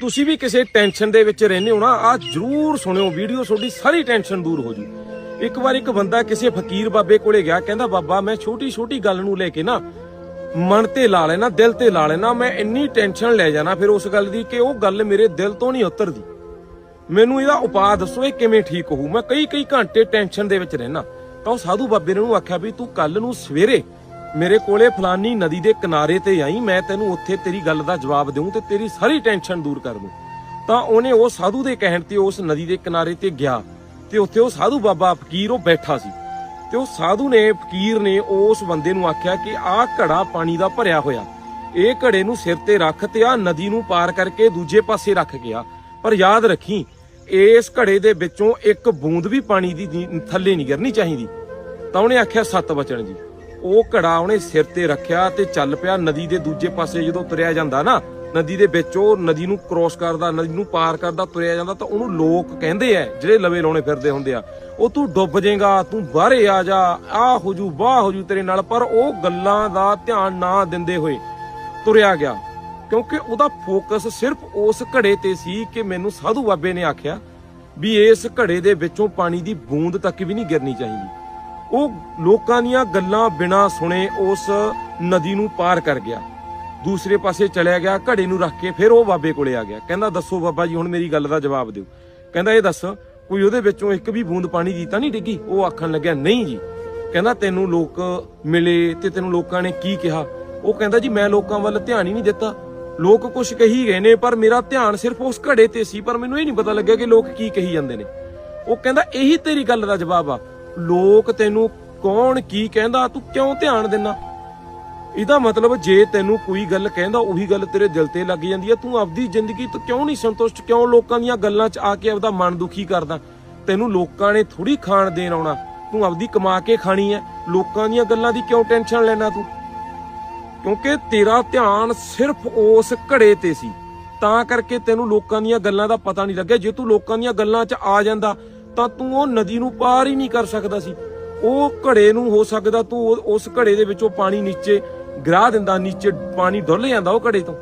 ਤੁਸੀਂ ਵੀ ਕਿਸੇ ਟੈਨਸ਼ਨ ਦੇ ਵਿੱਚ ਰਹਿੰਦੇ ਹੋ ਨਾ ਆ ਜਰੂਰ ਸੁਣਿਓ, ਵੀਡੀਓ ਤੁਹਾਡੀ ਸਾਰੀ ਟੈਨਸ਼ਨ ਦੂਰ ਹੋ ਜੂ। ਇੱਕ ਵਾਰ ਇੱਕ ਬੰਦਾ ਕਿਸੇ ਫਕੀਰ ਬਾਬੇ ਕੋਲੇ ਗਿਆ, ਕਹਿੰਦਾ, ਬਾਬਾ, ਮੈਂ ਛੋਟੀ ਛੋਟੀ ਗੱਲ ਨੂੰ ਲੈ ਕੇ ਨਾ ਮਨ ਤੇ ਲਾ ਲੈਣਾ, ਦਿਲ ਤੇ ਲਾ ਲੈਣਾ, ਮੈਂ ਇੰਨੀ ਟੈਨਸ਼ਨ ਲੈ ਜਾਣਾ ਫਿਰ ਉਸ ਗੱਲ ਦੀ ਕਿ ਉਹ ਗੱਲ ਮੇਰੇ ਦਿਲ ਤੋਂ ਨਹੀਂ ਉਤਰਦੀ। ਮੈਨੂੰ ਇਹਦਾ ਉਪਾਅ ਦੱਸੋ, ਇਹ ਕਿਵੇਂ ਠੀਕ ਹੋਊ? ਮੈਂ ਕਈ ਕਈ ਘੰਟੇ ਟੈਨਸ਼ਨ ਦੇ ਵਿੱਚ ਰਹਿਣਾ ਤਾਂ ਉਹ ਸਾਧੂ ਬਾਬੇ ਨੇ ਉਹਨੂੰ ਆਖਿਆ ਵੀ ਤੂੰ ਕੱਲ ਨੂੰ ਸਵੇਰੇ ਮੇਰੇ ਕੋਲੇ ਫਲਾਨੀ ਨਦੀ ਦੇ ਕਿਨਾਰੇ ਤੇ ਆਈ, ਮੈਂ ਤੈਨੂੰ ਉੱਥੇ ਤੇਰੀ ਗੱਲ ਦਾ ਜਵਾਬ ਦੇਵਾਂ ਤੇ ਤੇਰੀ ਸਾਰੀ ਟੈਨਸ਼ਨ ਦੂਰ ਕਰ ਦੂੰ। ਤਾਂ ਉਹਨੇ ਉਹ ਸਾਧੂ ਦੇ ਕਹਿਣ ਤੇ ਉਸ ਨਦੀ ਦੇ ਕਿਨਾਰੇ ਤੇ ਗਿਆ ਤੇ ਉੱਥੇ ਉਹ ਸਾਧੂ ਬਾਬਾ ਫਕੀਰ ਉਹ ਬੈਠਾ ਸੀ। ਤੇ ਉਹ ਸਾਧੂ ਨੇ, ਫਕੀਰ ਨੇ ਉਸ ਬੰਦੇ ਨੂੰ ਆਖਿਆ ਕਿ ਆਹ ਘੜਾ ਪਾਣੀ ਦਾ ਭਰਿਆ ਹੋਇਆ। ਇਹ ਘੜੇ ਨੂੰ ਸਿਰ ਤੇ ਰੱਖ ਤੇ ਆਹ ਨਦੀ ਨੂੰ ਪਾਰ ਕਰਕੇ ਦੂਜੇ ਪਾਸੇ ਰੱਖ ਗਿਆ। ਪਰ ਯਾਦ ਰੱਖੀ, ਇਸ ਘੜੇ ਦੇ ਵਿੱਚੋਂ ਇੱਕ ਬੂੰਦ ਵੀ ਪਾਣੀ ਦੀ ਥੱਲੇ ਨਹੀਂ ਗਿਰਨੀ ਚਾਹੀਦੀ। ਤਾਂ ਉਹਨੇ ਆਖਿਆ, ਸੱਤ ਬਚਨ ਜੀ। ਉਹ ਘੜਾ ਉਹਨੇ ਸਿਰ ਤੇ ਰੱਖਿਆ ਤੇ ਚੱਲ ਪਿਆ ਨਦੀ ਦੇ ਦੂਜੇ ਪਾਸੇ ਜਦੋਂ ਤੁਰਿਆ ਜਾਂਦਾ ਨਾ, ਨਦੀ ਦੇ ਵਿੱਚ ਉਹ ਨਦੀ ਨੂੰ ਕ੍ਰੋਸ ਕਰਦਾ, ਨਦੀ ਨੂੰ ਪਾਰ ਕਰਦਾ, ਤੁਰਿਆ ਜਾਂਦਾ ਤਾਂ ਉਹਨੂੰ ਲੋਕ ਕਹਿੰਦੇ ਆ, ਜਿਹੜੇ ਲਵੇ ਲਾਉਣੇ ਫਿਰਦੇ ਹੁੰਦੇ ਆ। ਉਹ ਤੂੰ ਡੁੱਬ ਜਾਏਗਾ, ਤੂੰ ਬਾਹਰੇ ਆ ਜਾ ਆ ਹੋ ਜੂ ਬਾਹ ਹੋ ਜੂ ਤੇਰੇ ਨਾਲ। ਪਰ ਉਹ ਗੱਲਾਂ ਦਾ ਧਿਆਨ ਨਾ ਦਿੰਦੇ ਹੋਏ ਤੁਰਿਆ ਗਿਆ, ਕਿਉਂਕਿ ਉਹਦਾ ਫੋਕਸ ਸਿਰਫ ਉਸ ਘੜੇ ਤੇ ਸੀ ਕਿ ਮੈਨੂੰ ਸਾਧੂ ਬਾਬੇ ਨੇ ਆਖਿਆ ਵੀ ਇਸ ਘੜੇ ਦੇ ਵਿੱਚੋਂ ਪਾਣੀ ਦੀ ਬੂੰਦ ਤੱਕ ਵੀ ਨਹੀਂ ਗਿਰਨੀ ਚਾਹੀਦੀ। ਉਹ ਲੋਕਾਂ ਦੀਆਂ ਗੱਲਾਂ ਬਿਨਾ ਸੁਣੇ ਉਸ ਨਦੀ ਨੂੰ ਪਾਰ ਕਰ ਗਿਆ। ਦੂਸਰੇ ਪਾਸੇ ਚਲਿਆ ਗਿਆ, ਘੜੇ ਨੂੰ ਰੱਖ ਕੇ ਫਿਰ ਉਹ ਬਾਬੇ ਕੋਲੇ ਆ ਗਿਆ। ਕਹਿੰਦਾ, ਦੱਸੋ ਬਾਬਾ ਜੀ, ਹੁਣ ਮੇਰੀ ਗੱਲ ਦਾ ਜਵਾਬ ਦਿਓ। ਕਹਿੰਦਾ, ਇਹ ਦੱਸ, ਕੋਈ ਉਹਦੇ ਵਿੱਚੋਂ ਇੱਕ ਵੀ ਬੂੰਦ ਪਾਣੀ ਦੀ ਤਾਂ ਨਹੀਂ ਡਿੱਗੀ? ਉਹ ਆਖਣ ਲੱਗਿਆ, ਨਹੀਂ ਜੀ। ਕਹਿੰਦਾ, ਤੈਨੂੰ ਲੋਕ ਮਿਲੇ ਤੇ ਤੈਨੂੰ ਲੋਕਾਂ ਨੇ ਕੀ ਕਿਹਾ? ਉਹ ਕਹਿੰਦਾ, ਜੀ, ਮੈਂ ਲੋਕਾਂ ਵੱਲ ਧਿਆਨ ਹੀ ਨਹੀਂ ਦਿੱਤਾ। ਲੋਕ ਕੁਝ ਕਹੀ ਗਏ ਨੇ, ਪਰ ਮੇਰਾ ਧਿਆਨ ਸਿਰਫ ਉਸ ਘੜੇ ਤੇ ਸੀ, ਪਰ ਮੈਨੂੰ ਇਹ ਨਹੀਂ ਪਤਾ ਲੱਗਿਆ ਕਿ ਲੋਕ ਕੀ ਕਹੀ ਜਾਂਦੇ ਨੇ। ਉਹ ਕਹਿੰਦਾ, ਇਹੀ ਤੇਰੀ ਗੱਲ ਦਾ ਜਵਾਬ ਆ। ਲੋਕ ਤੈਨੂੰ ਕੌਣ ਕੀ ਕਹਿੰਦਾ, ਤੂੰ ਕਿਉਂ ਧਿਆਨ ਦਿੰਨਾ? ਇਹਦਾ ਮਤਲਬ ਜੇ ਤੈਨੂੰ ਕੋਈ ਗੱਲ ਕਹਿੰਦਾ, ਉਹੀ ਗੱਲ ਤੇਰੇ ਦਿਲ ਤੇ ਲੱਗ ਜਾਂਦੀ ਹੈ ਤੂੰ ਆਪਦੀ ਜ਼ਿੰਦਗੀ ਤੋਂ ਕਿਉਂ ਨਹੀਂ ਸੰਤੁਸ਼ਟ? ਕਿਉਂ ਲੋਕਾਂ ਦੀਆਂ ਗੱਲਾਂ 'ਚ ਆ ਕੇ ਆਪਦਾ ਮਨ ਦੁਖੀ ਕਰਦਾ? ਤੈਨੂੰ ਲੋਕਾਂ ਨੇ ਥੋੜੀ ਖਾਣ ਦੇਣ ਆਉਣਾ। ਤੂੰ ਆਪਦੀ ਕਮਾ ਕੇ ਖਾਣੀ ਹੈ ਲੋਕਾਂ ਦੀਆਂ ਗੱਲਾਂ ਦੀ ਕਿਉਂ ਟੈਨਸ਼ਨ ਲੈਣਾ ਤੂੰ? ਕਿਉਂਕਿ ਤੇਰਾ ਧਿਆਨ ਸਿਰਫ ਉਸ ਘੜੇ ਤੇ ਸੀ। ਤਾਂ ਕਰਕੇ ਤੈਨੂੰ ਲੋਕਾਂ ਦੀਆਂ ਗੱਲਾਂ ਦਾ ਪਤਾ ਨਹੀਂ ਲੱਗਿਆ। ਜੇ ਤੂੰ ਲੋਕਾਂ ਦੀਆਂ ਗੱਲਾਂ 'ਚ ਆ ਜਾਂਦਾ ਤਾਂ ਤੂੰ ਉਹ ਨਦੀ ਨੂੰ ਪਾਰ ਹੀ ਨਹੀਂ ਕਰ ਸਕਦਾ ਸੀ। ਉਹ ਘੜੇ ਨੂੰ ਹੋ ਸਕਦਾ ਤੂੰ ਉਸ ਘੜੇ ਦੇ ਵਿੱਚੋਂ ਪਾਣੀ ਨੀਚੇ ਗਰਾ ਦਿੰਦਾ, ਨੀਚੇ ਪਾਣੀ ਡੁੱਲ ਜਾਂਦਾ ਉਹ ਘੜੇ ਤੋਂ।